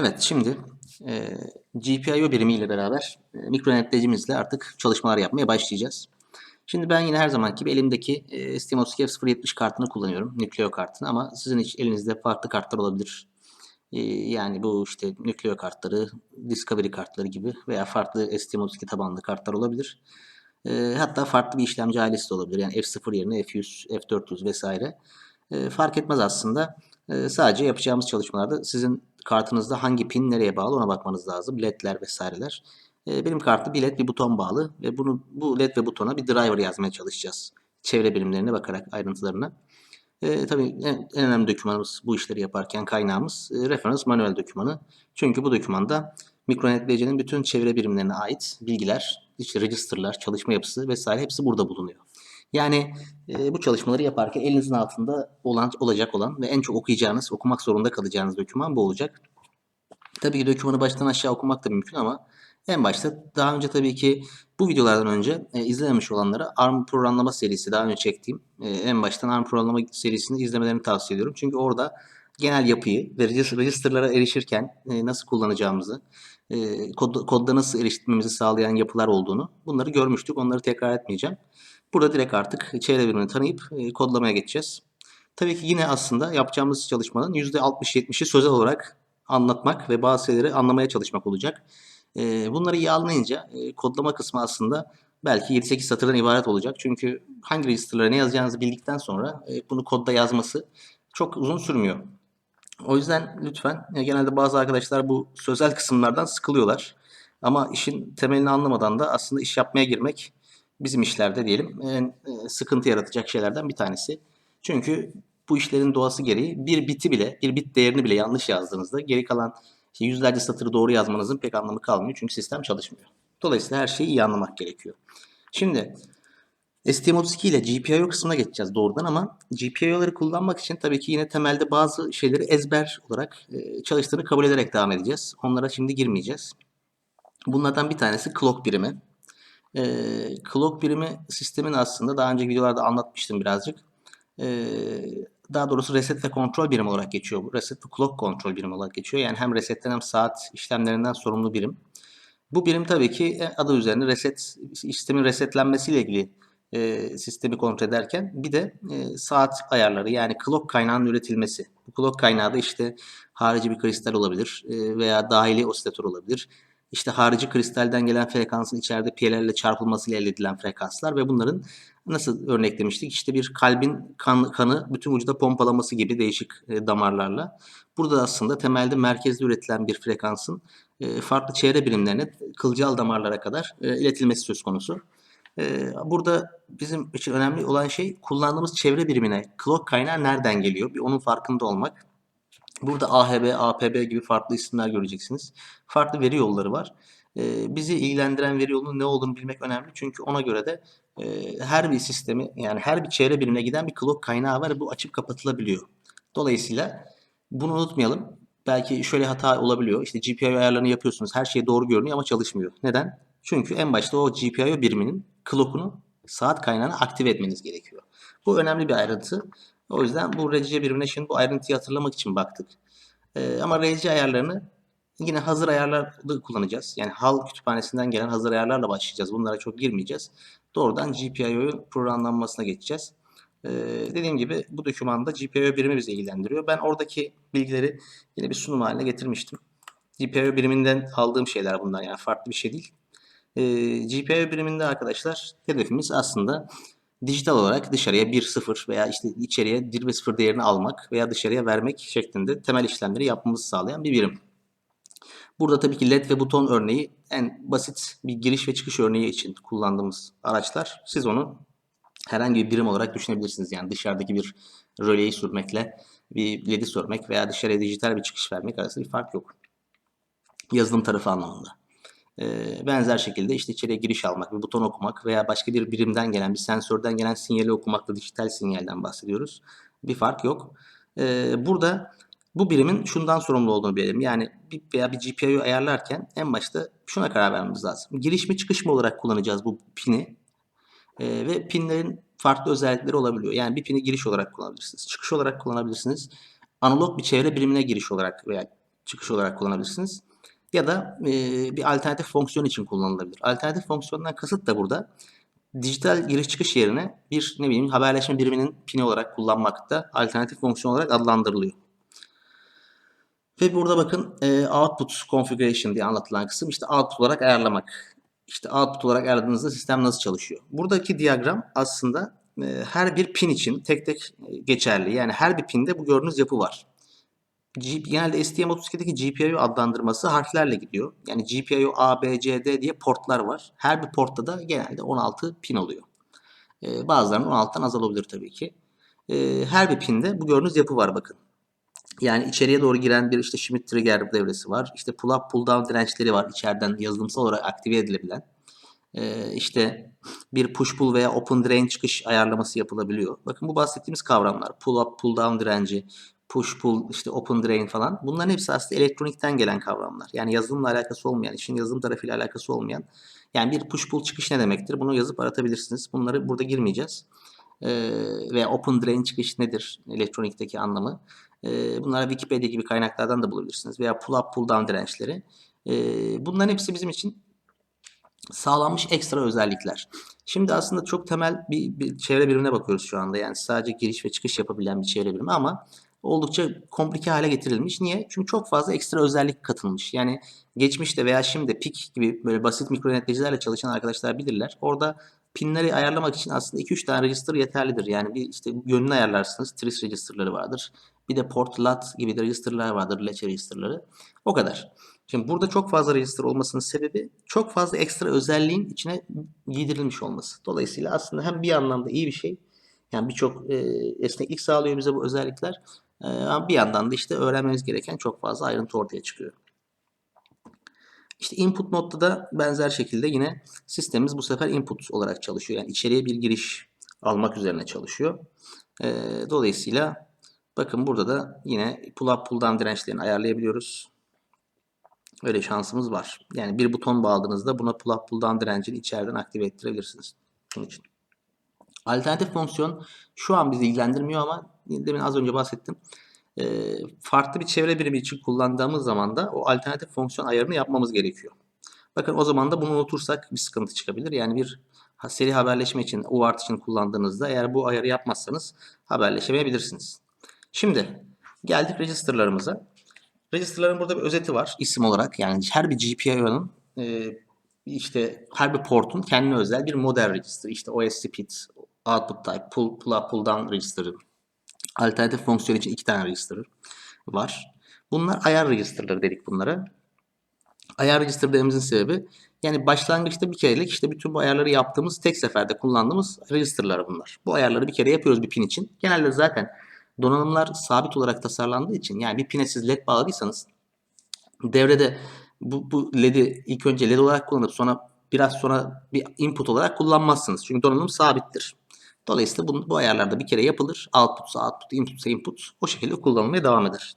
Evet, şimdi e, GPIO birimiyle beraber e, mikronetleyicimizle artık çalışmalar yapmaya başlayacağız. Şimdi ben yine her zamanki gibi elimdeki e, STM32 F070 kartını kullanıyorum. Nucleo kartını ama sizin hiç elinizde farklı kartlar olabilir. E, yani bu işte Nucleo kartları, Discovery kartları gibi veya farklı STM32 tabanlı kartlar olabilir. E, hatta farklı bir işlemci ailesi de olabilir. Yani F0 yerine F100, F400 vesaire. E, fark etmez aslında. E, sadece yapacağımız çalışmalarda sizin kartınızda hangi pin nereye bağlı ona bakmanız lazım. LED'ler vesaireler. E, benim kartı bir led bir buton bağlı ve bunu bu led ve butona bir driver yazmaya çalışacağız. Çevre birimlerine bakarak ayrıntılarına. E, tabii en, en önemli dokümanımız bu işleri yaparken kaynağımız e, referans manuel dokümanı. Çünkü bu dokümanda mikronetleyicinin bütün çevre birimlerine ait bilgiler, işte registerlar, çalışma yapısı vesaire hepsi burada bulunuyor. Yani e, bu çalışmaları yaparken elinizin altında olan olacak olan ve en çok okuyacağınız, okumak zorunda kalacağınız doküman bu olacak. Tabii ki dokümanı baştan aşağı okumak da mümkün ama en başta daha önce tabii ki bu videolardan önce e, izlememiş olanlara ARM programlama serisi daha önce çektiğim e, en baştan ARM programlama serisini izlemelerini tavsiye ediyorum. Çünkü orada genel yapıyı ve register'lara erişirken e, nasıl kullanacağımızı, e, kod, kodda nasıl eriştirmemizi sağlayan yapılar olduğunu bunları görmüştük. Onları tekrar etmeyeceğim. Burada direkt artık çevre birimini tanıyıp e, kodlamaya geçeceğiz. Tabii ki yine aslında yapacağımız çalışmanın %60-70'i sözel olarak anlatmak ve bazı şeyleri anlamaya çalışmak olacak. E, bunları iyi anlayınca e, kodlama kısmı aslında belki 7-8 satırdan ibaret olacak. Çünkü hangi register'lara ne yazacağınızı bildikten sonra bunu kodda yazması çok uzun sürmüyor. O yüzden lütfen genelde bazı arkadaşlar bu sözel kısımlardan sıkılıyorlar. Ama işin temelini anlamadan da aslında iş yapmaya girmek bizim işlerde diyelim en e, sıkıntı yaratacak şeylerden bir tanesi. Çünkü bu işlerin doğası gereği bir biti bile, bir bit değerini bile yanlış yazdığınızda geri kalan işte yüzlerce satırı doğru yazmanızın pek anlamı kalmıyor. Çünkü sistem çalışmıyor. Dolayısıyla her şeyi iyi anlamak gerekiyor. Şimdi STM32 ile GPIO kısmına geçeceğiz doğrudan ama GPIO'ları kullanmak için tabii ki yine temelde bazı şeyleri ezber olarak e, çalıştığını kabul ederek devam edeceğiz. Onlara şimdi girmeyeceğiz. Bunlardan bir tanesi clock birimi. E, clock birimi sistemin aslında daha önce videolarda anlatmıştım birazcık. E, daha doğrusu reset ve kontrol birimi olarak geçiyor bu. Reset ve clock kontrol birimi olarak geçiyor. Yani hem resetten hem saat işlemlerinden sorumlu birim. Bu birim tabii ki adı üzerinde reset sistemin resetlenmesiyle ilgili e, sistemi kontrol ederken bir de e, saat ayarları yani clock kaynağının üretilmesi. Bu clock kaynağı da işte harici bir kristal olabilir e, veya dahili osilatör olabilir. İşte harici kristalden gelen frekansın içeride piyelerle çarpılmasıyla elde edilen frekanslar ve bunların nasıl örneklemiştik? İşte bir kalbin kan, kanı bütün vücuda pompalaması gibi değişik e, damarlarla. Burada aslında temelde merkezde üretilen bir frekansın e, farklı çevre birimlerine kılcal damarlara kadar e, iletilmesi söz konusu. E, burada bizim için önemli olan şey kullandığımız çevre birimine clock kaynağı nereden geliyor? Bir onun farkında olmak. Burada AHB, APB gibi farklı isimler göreceksiniz. Farklı veri yolları var. E, bizi ilgilendiren veri yolunun ne olduğunu bilmek önemli. Çünkü ona göre de e, her bir sistemi yani her bir çevre birimine giden bir clock kaynağı var. Bu açıp kapatılabiliyor. Dolayısıyla bunu unutmayalım. Belki şöyle hata olabiliyor. İşte GPIO ayarlarını yapıyorsunuz. Her şey doğru görünüyor ama çalışmıyor. Neden? Çünkü en başta o GPIO biriminin clock'unu saat kaynağını aktive etmeniz gerekiyor. Bu önemli bir ayrıntı. O yüzden bu RC birimine şimdi bu ayrıntıyı hatırlamak için baktık. Ee, ama RC ayarlarını yine hazır ayarlarla kullanacağız. Yani HAL kütüphanesinden gelen hazır ayarlarla başlayacağız. Bunlara çok girmeyeceğiz. Doğrudan GPIO'yu programlanmasına geçeceğiz. Ee, dediğim gibi bu dokümanda GPIO birimi bizi ilgilendiriyor. Ben oradaki bilgileri yine bir sunum haline getirmiştim. GPIO biriminden aldığım şeyler bunlar yani farklı bir şey değil. Ee, GPIO biriminde arkadaşlar hedefimiz aslında dijital olarak dışarıya 1-0 veya işte içeriye 1 ve 0 değerini almak veya dışarıya vermek şeklinde temel işlemleri yapmamızı sağlayan bir birim. Burada tabii ki led ve buton örneği en basit bir giriş ve çıkış örneği için kullandığımız araçlar. Siz onu herhangi bir birim olarak düşünebilirsiniz. Yani dışarıdaki bir röleyi sürmekle bir ledi sürmek veya dışarıya dijital bir çıkış vermek arasında bir fark yok. Yazılım tarafı anlamında. Benzer şekilde işte içeriye giriş almak, bir buton okumak veya başka bir birimden gelen, bir sensörden gelen sinyali okumakla dijital sinyalden bahsediyoruz. Bir fark yok. Burada bu birimin şundan sorumlu olduğunu bilelim. Yani bir veya bir GPIO ayarlarken en başta şuna karar vermemiz lazım. Giriş mi çıkış mı olarak kullanacağız bu pini? Ee, ve pinlerin farklı özellikleri olabiliyor. Yani bir pini giriş olarak kullanabilirsiniz. Çıkış olarak kullanabilirsiniz. Analog bir çevre birimine giriş olarak veya çıkış olarak kullanabilirsiniz. Ya da e, bir alternatif fonksiyon için kullanılabilir. Alternatif fonksiyondan kasıt da burada dijital giriş çıkış yerine bir ne bileyim haberleşme biriminin pini olarak kullanmakta alternatif fonksiyon olarak adlandırılıyor. Ve burada bakın e, output configuration diye anlatılan kısım işte output olarak ayarlamak. İşte output olarak ayarladığınızda sistem nasıl çalışıyor? Buradaki diyagram aslında e, her bir pin için tek tek geçerli. Yani her bir pinde bu gördüğünüz yapı var. Genelde STM32'deki GPIO adlandırması harflerle gidiyor. Yani GPIO A, B, C, D diye portlar var. Her bir portta da genelde 16 pin oluyor. Ee, bazılarının 16'dan az olabilir tabii ki. Ee, her bir pinde bu gördüğünüz yapı var bakın. Yani içeriye doğru giren bir işte Schmitt trigger devresi var. İşte pull up pull down dirençleri var içeriden yazılımsal olarak aktive edilebilen. Ee, işte bir push pull veya open drain çıkış ayarlaması yapılabiliyor. Bakın bu bahsettiğimiz kavramlar pull up pull down direnci, push pull işte open drain falan bunların hepsi aslında elektronikten gelen kavramlar. Yani yazılımla alakası olmayan, işin yazılım tarafıyla alakası olmayan. Yani bir push pull çıkış ne demektir? Bunu yazıp aratabilirsiniz. Bunları burada girmeyeceğiz. Ee, veya open drain çıkış nedir elektronikteki anlamı? Ee, bunları Wikipedia gibi kaynaklardan da bulabilirsiniz. Veya pull up pull down dirençleri. Ee, bunların hepsi bizim için sağlanmış ekstra özellikler. Şimdi aslında çok temel bir, bir çevre birimine bakıyoruz şu anda. Yani sadece giriş ve çıkış yapabilen bir çevre birimi ama oldukça komplike hale getirilmiş. Niye? Çünkü çok fazla ekstra özellik katılmış. Yani geçmişte veya şimdi PIK gibi böyle basit mikro yöneticilerle çalışan arkadaşlar bilirler. Orada pinleri ayarlamak için aslında 2-3 tane register yeterlidir. Yani bir işte yönünü ayarlarsınız. Trace registerları vardır. Bir de port lat gibi de registerlar vardır. Latch registerları. O kadar. Şimdi burada çok fazla register olmasının sebebi çok fazla ekstra özelliğin içine giydirilmiş olması. Dolayısıyla aslında hem bir anlamda iyi bir şey. Yani birçok e, esneklik sağlıyor bize bu özellikler. Ama bir yandan da işte öğrenmemiz gereken çok fazla ayrıntı ortaya çıkıyor. İşte input nodda da benzer şekilde yine sistemimiz bu sefer input olarak çalışıyor. Yani içeriye bir giriş almak üzerine çalışıyor. E, dolayısıyla bakın burada da yine pull up pull down dirençlerini ayarlayabiliyoruz. Öyle şansımız var. Yani bir buton bağladığınızda buna pull up pull down direncini içeriden aktive ettirebilirsiniz. Bunun için. Alternatif fonksiyon şu an bizi ilgilendirmiyor ama demin az önce bahsettim. E, farklı bir çevre birimi için kullandığımız zaman da o alternatif fonksiyon ayarını yapmamız gerekiyor. Bakın o zaman da bunu unutursak bir sıkıntı çıkabilir. Yani bir seri haberleşme için, UART için kullandığınızda eğer bu ayarı yapmazsanız haberleşemeyebilirsiniz. Şimdi geldik registerlarımıza. Registerların burada bir özeti var isim olarak. Yani her bir GPIO'nun e, işte her bir portun kendine özel bir model register. İşte OSC pit, output type, pull, pull up, pull register'ı. Alternatif fonksiyon için iki tane register var. Bunlar ayar register'ları dedik bunlara. Ayar register dememizin sebebi yani başlangıçta bir kerelik işte bütün bu ayarları yaptığımız tek seferde kullandığımız register'lar bunlar. Bu ayarları bir kere yapıyoruz bir pin için. Genelde zaten donanımlar sabit olarak tasarlandığı için yani bir pine siz led bağladıysanız devrede bu, bu led'i ilk önce led olarak kullanıp sonra biraz sonra bir input olarak kullanmazsınız. Çünkü donanım sabittir. Dolayısıyla bu, bu ayarlarda bir kere yapılır. Output'sa output, input'sa input. O şekilde kullanılmaya devam eder.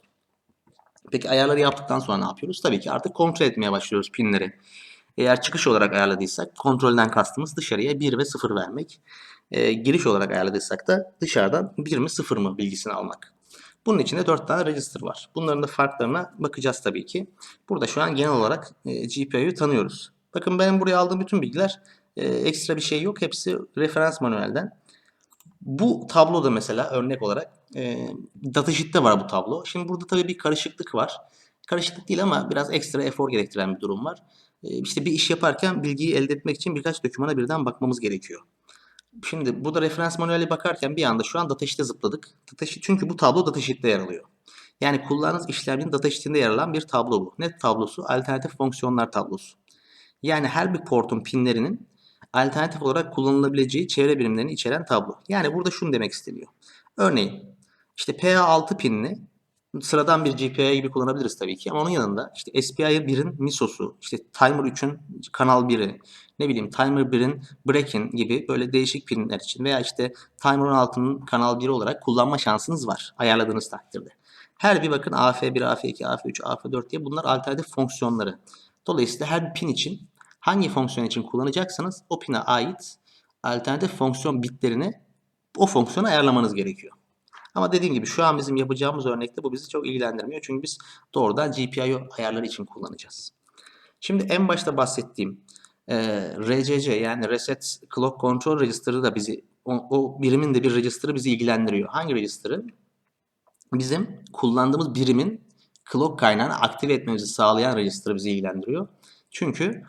Peki ayarları yaptıktan sonra ne yapıyoruz? Tabii ki artık kontrol etmeye başlıyoruz pinleri. Eğer çıkış olarak ayarladıysak kontrolden kastımız dışarıya 1 ve 0 vermek. E, giriş olarak ayarladıysak da dışarıdan 1 mi 0 mı bilgisini almak. Bunun içinde 4 tane register var. Bunların da farklarına bakacağız tabii ki. Burada şu an genel olarak e, GPIO'yu tanıyoruz. Bakın benim buraya aldığım bütün bilgiler e, ekstra bir şey yok. Hepsi referans manuelden. Bu tabloda mesela örnek olarak e, datasheet'te var bu tablo. Şimdi burada tabii bir karışıklık var. Karışıklık değil ama biraz ekstra efor gerektiren bir durum var. E, işte bir iş yaparken bilgiyi elde etmek için birkaç dokümana birden bakmamız gerekiyor. Şimdi burada referans manueli bakarken bir anda şu an datasheet'e zıpladık. Datasheet, çünkü bu tablo datasheet'te yer alıyor. Yani kullandığınız işlemcinin datasheet'inde yer alan bir tablo bu. Ne tablosu? Alternatif fonksiyonlar tablosu. Yani her bir portun pinlerinin alternatif olarak kullanılabileceği çevre birimlerini içeren tablo. Yani burada şunu demek isteniyor. Örneğin işte PA6 pinini sıradan bir GPIO gibi kullanabiliriz tabii ki ama onun yanında işte SPI 1'in MISO'su, işte Timer 3'ün kanal 1'i, ne bileyim Timer 1'in Breakin gibi böyle değişik pinler için veya işte Timer 16'nın kanal 1 olarak kullanma şansınız var ayarladığınız takdirde. Her bir bakın AF1, AF2, AF3, AF4 diye bunlar alternatif fonksiyonları. Dolayısıyla her bir pin için hangi fonksiyon için kullanacaksanız o pine ait alternatif fonksiyon bitlerini o fonksiyona ayarlamanız gerekiyor. Ama dediğim gibi şu an bizim yapacağımız örnekte bu bizi çok ilgilendirmiyor. Çünkü biz doğrudan GPIO ayarları için kullanacağız. Şimdi en başta bahsettiğim e, RCC yani Reset Clock Control Register'ı da bizi o, o birimin de bir register'ı bizi ilgilendiriyor. Hangi register'ı? Bizim kullandığımız birimin clock kaynağını aktive etmemizi sağlayan register bizi ilgilendiriyor. Çünkü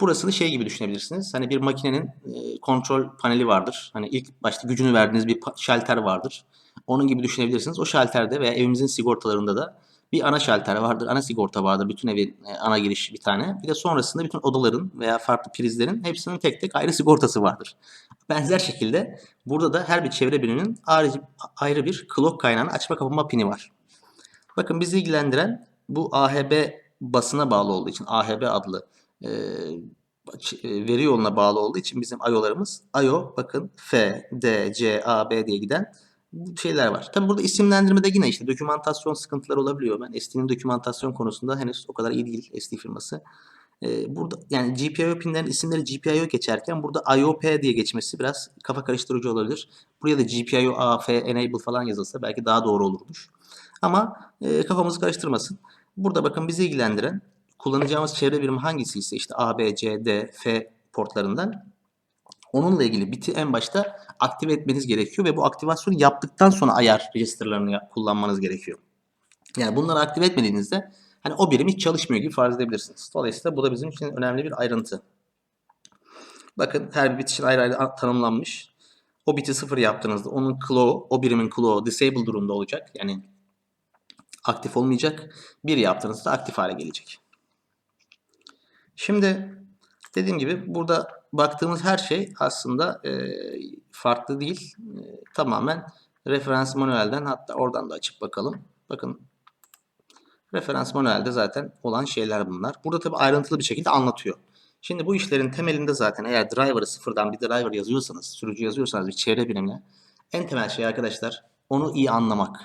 burasını şey gibi düşünebilirsiniz. Hani bir makinenin e, kontrol paneli vardır. Hani ilk başta gücünü verdiğiniz bir şalter vardır. Onun gibi düşünebilirsiniz. O şalterde veya evimizin sigortalarında da bir ana şalter vardır, ana sigorta vardır. Bütün evin e, ana giriş bir tane. Bir de sonrasında bütün odaların veya farklı prizlerin hepsinin tek tek ayrı sigortası vardır. Benzer şekilde burada da her bir çevre biriminin ayrı, ayrı bir clock kaynağını açma kapama pini var. Bakın bizi ilgilendiren bu AHB basına bağlı olduğu için AHB adlı veri yoluna bağlı olduğu için bizim IO'larımız IO bakın F, D, C, A, B diye giden şeyler var. Tabi burada isimlendirmede yine işte dokümantasyon sıkıntıları olabiliyor. Ben ST'nin dokümantasyon konusunda henüz o kadar iyi değil ST firması. Burada yani GPIO pinlerin isimleri GPIO geçerken burada IOP diye geçmesi biraz kafa karıştırıcı olabilir. Buraya da GPIO AF enable falan yazılsa belki daha doğru olurmuş. Ama kafamızı karıştırmasın. Burada bakın bizi ilgilendiren kullanacağımız çevre birimi hangisi ise işte A, B, C, D, F portlarından onunla ilgili biti en başta aktive etmeniz gerekiyor ve bu aktivasyonu yaptıktan sonra ayar registerlarını kullanmanız gerekiyor. Yani bunları aktive etmediğinizde hani o birim hiç çalışmıyor gibi farz edebilirsiniz. Dolayısıyla bu da bizim için önemli bir ayrıntı. Bakın her bir bit için ayrı ayrı tanımlanmış. O biti sıfır yaptığınızda onun claw, o birimin claw disable durumda olacak. Yani aktif olmayacak. Bir yaptığınızda aktif hale gelecek. Şimdi dediğim gibi burada baktığımız her şey aslında e, farklı değil. E, tamamen referans manuelden hatta oradan da açıp bakalım. Bakın referans manuelde zaten olan şeyler bunlar. Burada tabi ayrıntılı bir şekilde anlatıyor. Şimdi bu işlerin temelinde zaten eğer driver'ı sıfırdan bir driver yazıyorsanız, sürücü yazıyorsanız bir çevre birimle en temel şey arkadaşlar onu iyi anlamak.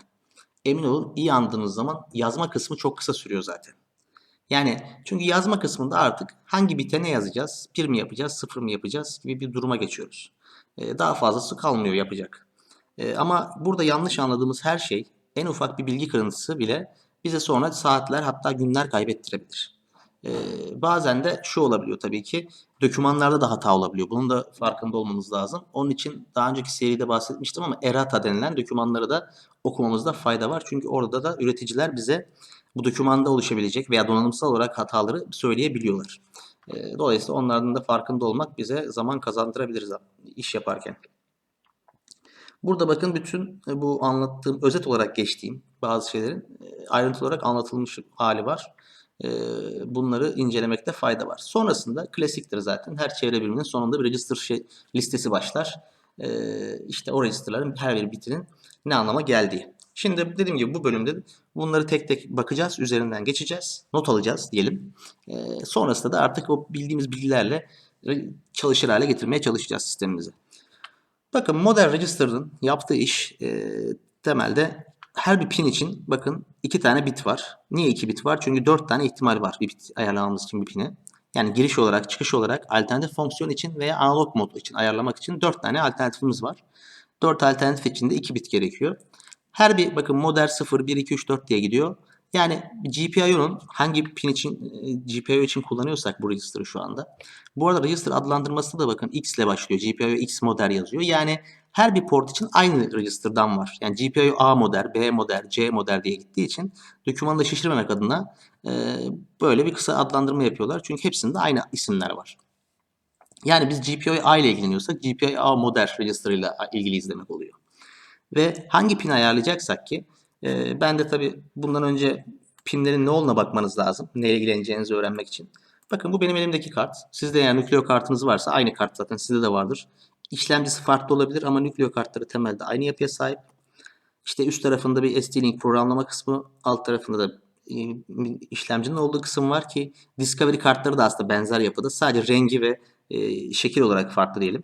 Emin olun iyi anladığınız zaman yazma kısmı çok kısa sürüyor zaten. Yani çünkü yazma kısmında artık hangi bite ne yazacağız? 1 mi yapacağız, 0 mı yapacağız gibi bir duruma geçiyoruz. Ee, daha fazlası kalmıyor yapacak. Ee, ama burada yanlış anladığımız her şey en ufak bir bilgi kırıntısı bile bize sonra saatler hatta günler kaybettirebilir. Ee, bazen de şu olabiliyor tabii ki dokümanlarda da hata olabiliyor. Bunun da farkında olmamız lazım. Onun için daha önceki seride bahsetmiştim ama errata denilen dokümanları da okumamızda fayda var. Çünkü orada da üreticiler bize bu dokümanda oluşabilecek veya donanımsal olarak hataları söyleyebiliyorlar. E, Dolayısıyla onların da farkında olmak bize zaman kazandırabilir iş yaparken. Burada bakın bütün e, bu anlattığım, özet olarak geçtiğim bazı şeylerin e, ayrıntılı olarak anlatılmış hali var. E, Bunları incelemekte fayda var. Sonrasında klasiktir zaten. Her çevre biriminin sonunda bir register şey, listesi başlar. E, İşte o registerların her bir bitinin ne anlama geldiği. Şimdi dediğim gibi bu bölümde bunları tek tek bakacağız, üzerinden geçeceğiz, not alacağız diyelim. E, sonrasında da artık o bildiğimiz bilgilerle çalışır hale getirmeye çalışacağız sistemimizi. Bakın Modern Register'ın yaptığı iş e, temelde her bir pin için bakın iki tane bit var. Niye iki bit var? Çünkü dört tane ihtimal var bir bit ayarlamamız için bir pini. Yani giriş olarak, çıkış olarak, alternatif fonksiyon için veya analog mod için ayarlamak için dört tane alternatifimiz var. Dört alternatif için de iki bit gerekiyor. Her bir bakın model 0, 1, 2, 3, 4 diye gidiyor. Yani GPIO'nun hangi pin için e, GPIO için kullanıyorsak bu register'ı şu anda. Bu arada register adlandırması da bakın X ile başlıyor. GPIO X model yazıyor. Yani her bir port için aynı register'dan var. Yani GPIO A model, B model, C model diye gittiği için dokümanı da şişirmemek adına e, böyle bir kısa adlandırma yapıyorlar. Çünkü hepsinde aynı isimler var. Yani biz GPIO A ile ilgileniyorsak GPIO A model register ile ilgiliyiz demek oluyor. Ve hangi pin ayarlayacaksak ki e, ben de tabii bundan önce pinlerin ne olduğuna bakmanız lazım. Neye ilgileneceğinizi öğrenmek için. Bakın bu benim elimdeki kart. Sizde eğer nükleo kartınız varsa aynı kart zaten sizde de vardır. İşlemcisi farklı olabilir ama nükleo kartları temelde aynı yapıya sahip. İşte üst tarafında bir ST-Link programlama kısmı, alt tarafında da e, işlemcinin olduğu kısım var ki Discovery kartları da aslında benzer yapıda. Sadece rengi ve e, şekil olarak farklı diyelim.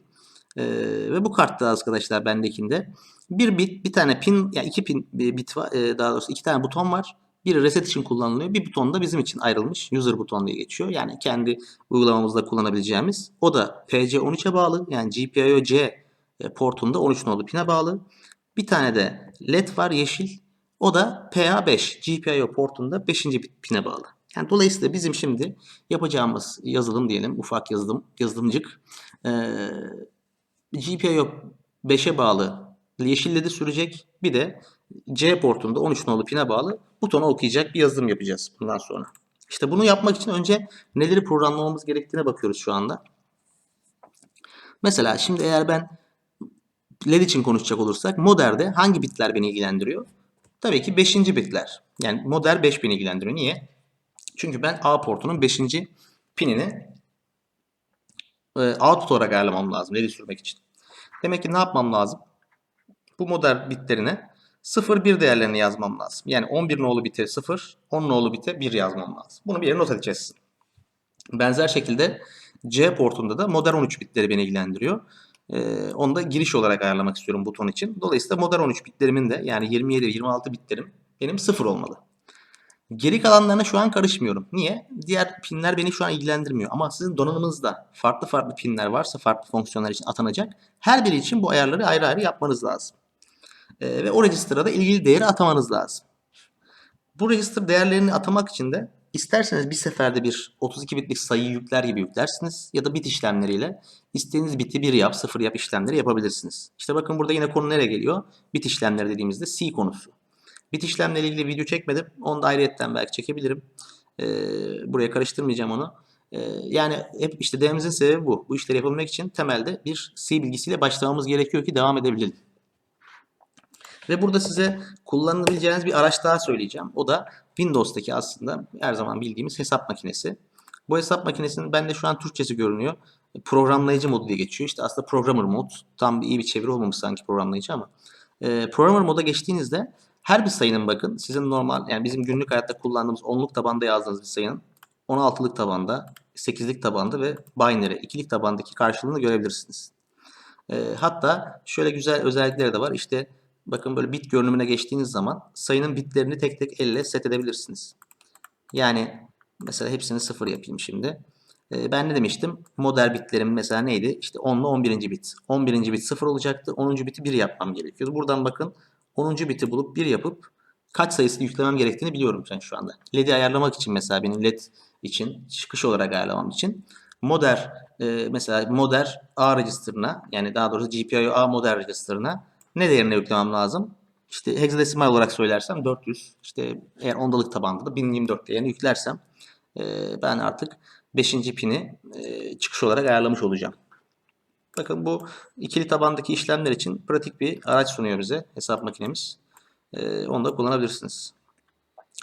E, ve bu kartta arkadaşlar bendekinde bir bit, bir tane pin, ya yani iki pin bit var, e, daha doğrusu iki tane buton var. Biri reset için kullanılıyor. Bir buton da bizim için ayrılmış. User buton diye geçiyor. Yani kendi uygulamamızda kullanabileceğimiz. O da PC13'e bağlı. Yani GPIO C e, portunda 13 nolu pine bağlı. Bir tane de LED var yeşil. O da PA5 GPIO portunda 5. pine bağlı. Yani dolayısıyla bizim şimdi yapacağımız yazılım diyelim ufak yazılım yazılımcık ee, GPIO 5'e bağlı yeşil LED'i sürecek. Bir de C portunda 13 nolu pine bağlı butonu okuyacak bir yazılım yapacağız bundan sonra. İşte bunu yapmak için önce neleri programlamamız gerektiğine bakıyoruz şu anda. Mesela şimdi eğer ben LED için konuşacak olursak moderde hangi bitler beni ilgilendiriyor? Tabii ki 5. bitler. Yani moder 5 beni ilgilendiriyor. Niye? Çünkü ben A portunun 5. pinini e, output olarak ayarlamam lazım LED'i sürmek için. Demek ki ne yapmam lazım? Bu moder bitlerine 0, 1 değerlerini yazmam lazım. Yani 11 nolu bite 0, 10 nolu bite 1 yazmam lazım. Bunu bir yere not edeceğiz. Benzer şekilde C portunda da modern 13 bitleri beni ilgilendiriyor. Ee, onu da giriş olarak ayarlamak istiyorum buton için. Dolayısıyla modern 13 bitlerimin de yani 27 ve 26 bitlerim benim 0 olmalı. Geri kalanlarına şu an karışmıyorum. Niye? Diğer pinler beni şu an ilgilendirmiyor. Ama sizin donanımınızda farklı farklı pinler varsa farklı fonksiyonlar için atanacak. Her biri için bu ayarları ayrı ayrı yapmanız lazım. Ee, ve o register'a da ilgili değeri atamanız lazım. Bu register değerlerini atamak için de isterseniz bir seferde bir 32 bitlik sayıyı yükler gibi yüklersiniz ya da bit işlemleriyle istediğiniz biti 1 yap, 0 yap işlemleri yapabilirsiniz. İşte bakın burada yine konu nereye geliyor? Bit işlemleri dediğimizde C konusu. Bit işlemle ilgili video çekmedim. Onu da ayrıyetten belki çekebilirim. Ee, buraya karıştırmayacağım onu. Ee, yani hep işte dememizin sebebi bu. Bu işleri yapabilmek için temelde bir C bilgisiyle başlamamız gerekiyor ki devam edebilelim. Ve burada size kullanabileceğiniz bir araç daha söyleyeceğim. O da Windows'taki aslında her zaman bildiğimiz hesap makinesi. Bu hesap makinesinin bende şu an Türkçesi görünüyor. Programlayıcı modu diye geçiyor. İşte aslında programmer mod. Tam iyi bir çeviri olmamış sanki programlayıcı ama. E, programmer moda geçtiğinizde her bir sayının bakın sizin normal yani bizim günlük hayatta kullandığımız onluk tabanda yazdığınız bir sayının 16'lık tabanda, 8'lik tabanda ve binary, ikilik tabandaki karşılığını görebilirsiniz. E, hatta şöyle güzel özellikleri de var. İşte bakın böyle bit görünümüne geçtiğiniz zaman sayının bitlerini tek tek elle set edebilirsiniz. Yani mesela hepsini sıfır yapayım şimdi. Ee, ben ne demiştim? Model bitlerim mesela neydi? İşte 10 ile 11. bit. 11. bit 0 olacaktı. 10. biti 1 yapmam gerekiyordu. Buradan bakın 10. biti bulup 1 yapıp kaç sayısını yüklemem gerektiğini biliyorum ben şu anda. LED'i ayarlamak için mesela benim LED için çıkış olarak ayarlamam için moder e, mesela moder A register'ına yani daha doğrusu GPIO A moder register'ına ne değerine yüklemem lazım? İşte hexadesimal olarak söylersem 400. İşte eğer ondalık tabanda da 1024 değerini yüklersem e, ben artık 5. pini e, çıkış olarak ayarlamış olacağım. Bakın bu ikili tabandaki işlemler için pratik bir araç sunuyor bize hesap makinemiz. E, onu da kullanabilirsiniz.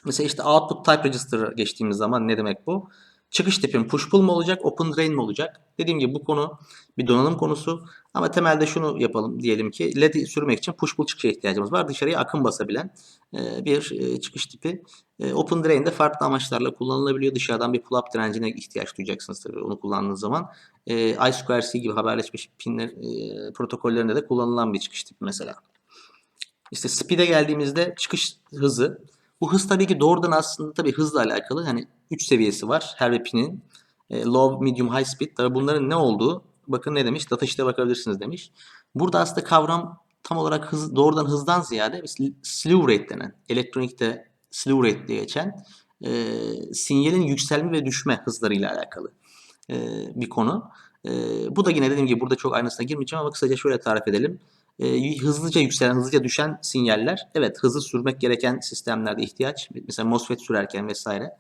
Mesela işte output type register geçtiğimiz zaman ne demek bu? Çıkış tipim push pull mu olacak, open drain mi olacak? Dediğim gibi bu konu bir donanım konusu. Ama temelde şunu yapalım diyelim ki LED sürmek için push pull çıkışa ihtiyacımız var. Dışarıya akım basabilen e, bir e, çıkış tipi. E, open drain de farklı amaçlarla kullanılabiliyor. Dışarıdan bir pull up direncine ihtiyaç duyacaksınız tabii onu kullandığınız zaman. I2C gibi haberleşmiş pinler protokollerinde de kullanılan bir çıkış tipi mesela. İşte speed'e geldiğimizde çıkış hızı. Bu hız tabii ki doğrudan aslında tabii hızla alakalı. Hani 3 seviyesi var her bir pinin. E, low, medium, high speed. Tabii bunların ne olduğu bakın ne demiş? Data sheet'e bakabilirsiniz demiş. Burada aslında kavram tam olarak hız, doğrudan hızdan ziyade slew rate denen, elektronikte slew rate diye geçen e, sinyalin yükselme ve düşme hızlarıyla alakalı e, bir konu. E, bu da yine dediğim gibi burada çok ayrıntısına girmeyeceğim ama kısaca şöyle tarif edelim. E, hızlıca yükselen, hızlıca düşen sinyaller, evet hızlı sürmek gereken sistemlerde ihtiyaç. Mesela MOSFET sürerken vesaire.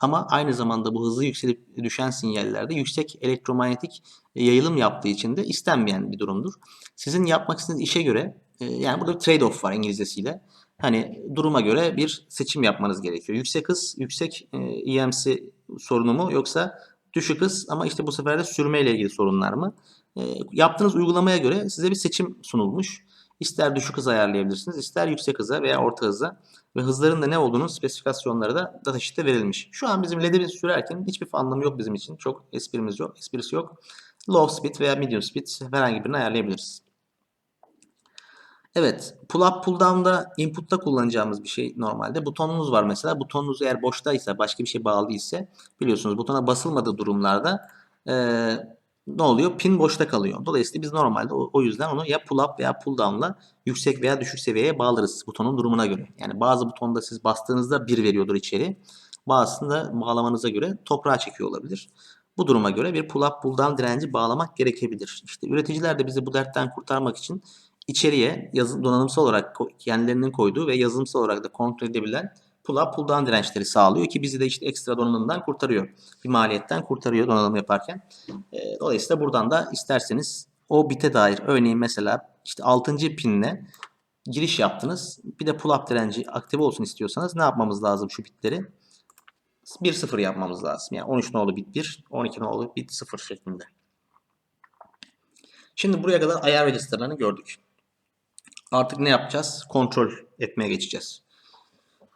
Ama aynı zamanda bu hızlı yükselip düşen sinyallerde yüksek elektromanyetik yayılım yaptığı için de istenmeyen bir durumdur. Sizin yapmak istediğiniz işe göre e, yani burada bir trade-off var İngilizcesiyle. Hani duruma göre bir seçim yapmanız gerekiyor. Yüksek hız, yüksek EMC e sorunu mu yoksa düşük hız ama işte bu sefer de sürmeyle ilgili sorunlar mı? E, yaptığınız uygulamaya göre size bir seçim sunulmuş. İster düşük hız ayarlayabilirsiniz, ister yüksek hıza veya orta hıza ve hızların da ne olduğunun spesifikasyonları da datasheet'te verilmiş. Şu an bizim LED'i sürerken hiçbir anlamı yok bizim için. Çok esprimiz yok, esprisi yok. Low speed veya medium speed herhangi birini ayarlayabiliriz. Evet, pull up pull down'da input'ta kullanacağımız bir şey normalde. Butonunuz var mesela. Butonunuz eğer boştaysa, başka bir şey bağlı ise biliyorsunuz butona basılmadığı durumlarda e, ne oluyor? Pin boşta kalıyor. Dolayısıyla biz normalde o, yüzden onu ya pull up veya pull down'la yüksek veya düşük seviyeye bağlarız butonun durumuna göre. Yani bazı butonda siz bastığınızda 1 veriyordur içeri. Bazısında bağlamanıza göre toprağa çekiyor olabilir. Bu duruma göre bir pull up pull down direnci bağlamak gerekebilir. İşte üreticiler de bizi bu dertten kurtarmak için içeriye yazı, donanımsal olarak kendilerinin koyduğu ve yazılımsal olarak da kontrol edebilen pull down dirençleri sağlıyor ki bizi de işte ekstra donanımdan kurtarıyor. Bir maliyetten kurtarıyor donanım yaparken. E, dolayısıyla buradan da isterseniz o bite dair örneğin mesela işte 6. pinle giriş yaptınız. Bir de pull up direnci aktive olsun istiyorsanız ne yapmamız lazım şu bitleri? 1-0 yapmamız lazım. Yani 13 nolu bit 1, 12 nolu bit 0 şeklinde. Şimdi buraya kadar ayar registerlarını gördük. Artık ne yapacağız? Kontrol etmeye geçeceğiz.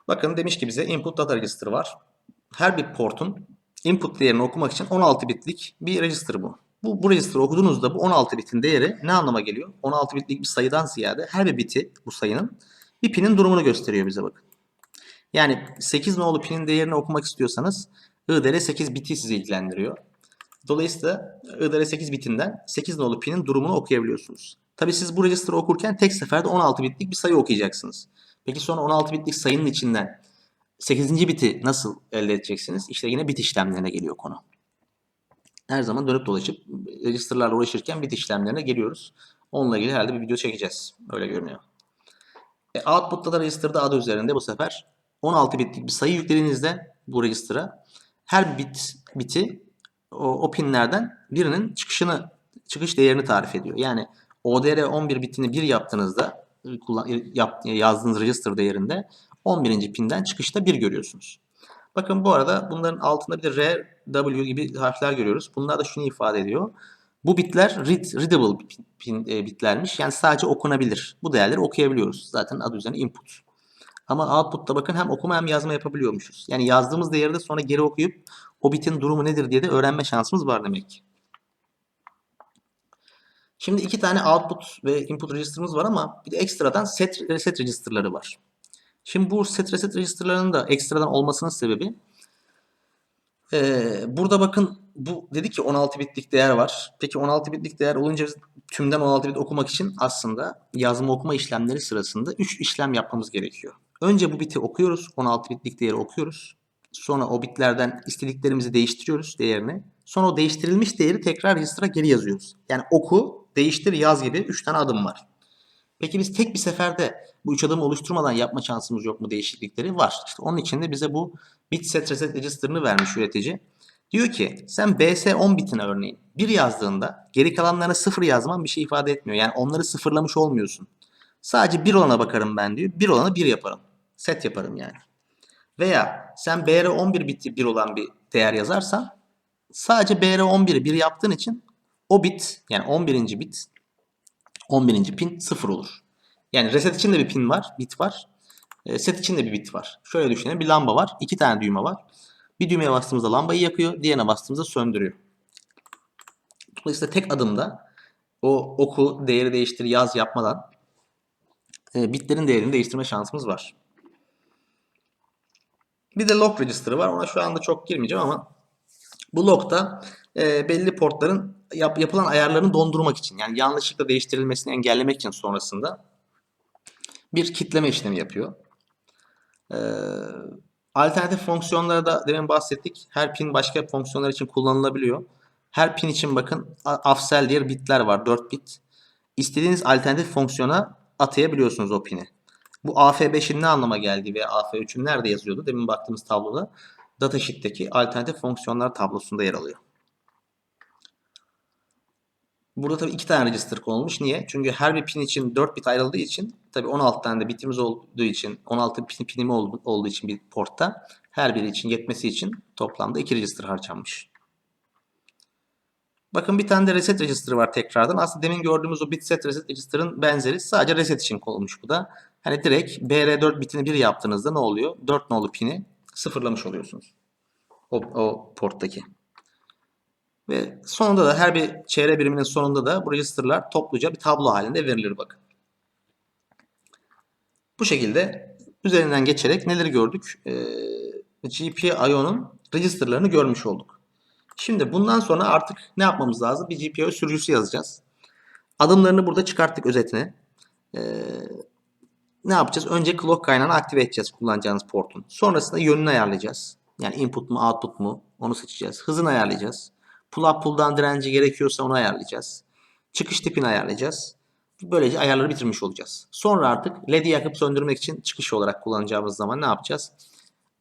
Bakın demiş ki bize input data register var. Her bir portun input değerini okumak için 16 bitlik bir register bu. Bu, bu register'ı okuduğunuzda bu 16 bitin değeri ne anlama geliyor? 16 bitlik bir sayıdan ziyade her bir biti bu sayının bir pinin durumunu gösteriyor bize bakın. Yani 8 nolu pinin değerini okumak istiyorsanız IDR8 biti sizi ilgilendiriyor. Dolayısıyla IDR8 bitinden 8 nolu pinin durumunu okuyabiliyorsunuz. Tabi siz bu register'ı okurken tek seferde 16 bitlik bir sayı okuyacaksınız. Peki sonra 16 bitlik sayının içinden 8. biti nasıl elde edeceksiniz? İşte yine bit işlemlerine geliyor konu. Her zaman dönüp dolaşıp register'larla uğraşırken bit işlemlerine geliyoruz. Onunla ilgili herhalde bir video çekeceğiz. Öyle görünüyor. E, output'ta da register'da adı üzerinde bu sefer 16 bitlik bir sayı yüklediğinizde bu register'a her bit biti o, o pinlerden birinin çıkışını çıkış değerini tarif ediyor. Yani ODR 11 bitini 1 yaptığınızda yazdığınız register değerinde 11. pinden çıkışta 1 görüyorsunuz. Bakın bu arada bunların altında bir de R, W gibi harfler görüyoruz. Bunlar da şunu ifade ediyor. Bu bitler read, readable pin, e, bitlermiş. Yani sadece okunabilir. Bu değerleri okuyabiliyoruz. Zaten adı üzerine input. Ama output'ta bakın hem okuma hem yazma yapabiliyormuşuz. Yani yazdığımız değeri de sonra geri okuyup o bitin durumu nedir diye de öğrenme şansımız var demek ki. Şimdi iki tane output ve input register'ımız var ama bir de ekstradan set reset register'ları var. Şimdi bu set reset register'larının da ekstradan olmasının sebebi ee, burada bakın bu dedi ki 16 bitlik değer var. Peki 16 bitlik değer olunca biz tümden 16 bit okumak için aslında yazma okuma işlemleri sırasında 3 işlem yapmamız gerekiyor. Önce bu biti okuyoruz. 16 bitlik değeri okuyoruz. Sonra o bitlerden istediklerimizi değiştiriyoruz değerini. Sonra o değiştirilmiş değeri tekrar register'a geri yazıyoruz. Yani oku, değiştir, yaz gibi 3 tane adım var. Peki biz tek bir seferde bu üç adımı oluşturmadan yapma şansımız yok mu değişiklikleri? Var. İşte onun için de bize bu bit set reset register'ını vermiş üretici. Diyor ki sen BS10 bitine örneğin bir yazdığında geri kalanlarına sıfır yazman bir şey ifade etmiyor. Yani onları sıfırlamış olmuyorsun. Sadece bir olana bakarım ben diyor. Bir olana bir yaparım. Set yaparım yani. Veya sen BR11 biti bir olan bir değer yazarsan sadece BR11'i bir yaptığın için o bit yani 11. bit 11. pin 0 olur. Yani reset için de bir pin var, bit var. E, set için de bir bit var. Şöyle düşünelim. Bir lamba var. iki tane düğme var. Bir düğmeye bastığımızda lambayı yakıyor. Diğerine bastığımızda söndürüyor. Dolayısıyla tek adımda o oku, değeri değiştir, yaz yapmadan e, bitlerin değerini değiştirme şansımız var. Bir de log register'ı var. Ona şu anda çok girmeyeceğim ama bu log'da e, belli portların yap, yapılan ayarlarını dondurmak için yani yanlışlıkla değiştirilmesini engellemek için sonrasında bir kitleme işlemi yapıyor. Ee, alternatif fonksiyonlara da demin bahsettik. Her pin başka fonksiyonlar için kullanılabiliyor. Her pin için bakın afsel diğer bitler var. 4 bit. İstediğiniz alternatif fonksiyona atayabiliyorsunuz o pini. Bu AF5'in ne anlama geldiği veya AF3'ün nerede yazıyordu? Demin baktığımız tabloda datasheet'teki alternatif fonksiyonlar tablosunda yer alıyor. Burada tabii iki tane register konulmuş. Niye? Çünkü her bir pin için 4 bit ayrıldığı için tabii 16 tane de bitimiz olduğu için 16 pin, pinimi olduğu için bir portta her biri için yetmesi için toplamda 2 register harcanmış. Bakın bir tane de reset register var tekrardan. Aslında demin gördüğümüz o bit set reset register'ın benzeri sadece reset için konulmuş bu da. Hani direkt BR4 bitini 1 yaptığınızda ne oluyor? 4 nolu pini sıfırlamış oluyorsunuz. O, o porttaki. Ve sonunda da her bir çevre biriminin sonunda da bu register'lar topluca bir tablo halinde verilir bakın. Bu şekilde üzerinden geçerek neleri gördük? Ee, GPIO'nun register'larını görmüş olduk. Şimdi bundan sonra artık ne yapmamız lazım? Bir GPIO sürücüsü yazacağız. Adımlarını burada çıkarttık özetine. Ee, ne yapacağız? Önce clock kaynağını aktive edeceğiz kullanacağınız portun. Sonrasında yönünü ayarlayacağız. Yani input mu output mu onu seçeceğiz. Hızını ayarlayacağız. Pull up pull down direnci gerekiyorsa onu ayarlayacağız. Çıkış tipini ayarlayacağız. Böylece ayarları bitirmiş olacağız. Sonra artık LED'i yakıp söndürmek için çıkış olarak kullanacağımız zaman ne yapacağız?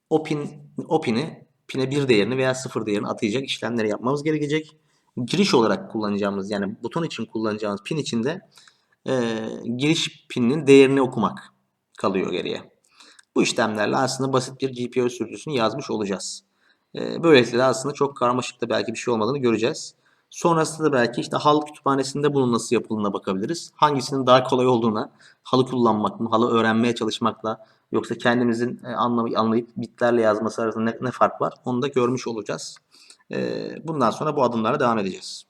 O pin, o pini pine 1 değerini veya 0 değerini atayacak işlemleri yapmamız gerekecek. Giriş olarak kullanacağımız yani buton için kullanacağımız pin içinde e, giriş pininin değerini okumak kalıyor geriye. Bu işlemlerle aslında basit bir GPIO sürücüsünü yazmış olacağız. E, böylelikle aslında çok karmaşık da belki bir şey olmadığını göreceğiz. Sonrasında da belki işte halı kütüphanesinde bunun nasıl yapıldığına bakabiliriz. Hangisinin daha kolay olduğuna, halı kullanmak mı, halı öğrenmeye çalışmakla yoksa kendimizin e, anlamı, anlayıp bitlerle yazması arasında ne, ne fark var onu da görmüş olacağız. E, bundan sonra bu adımlara devam edeceğiz.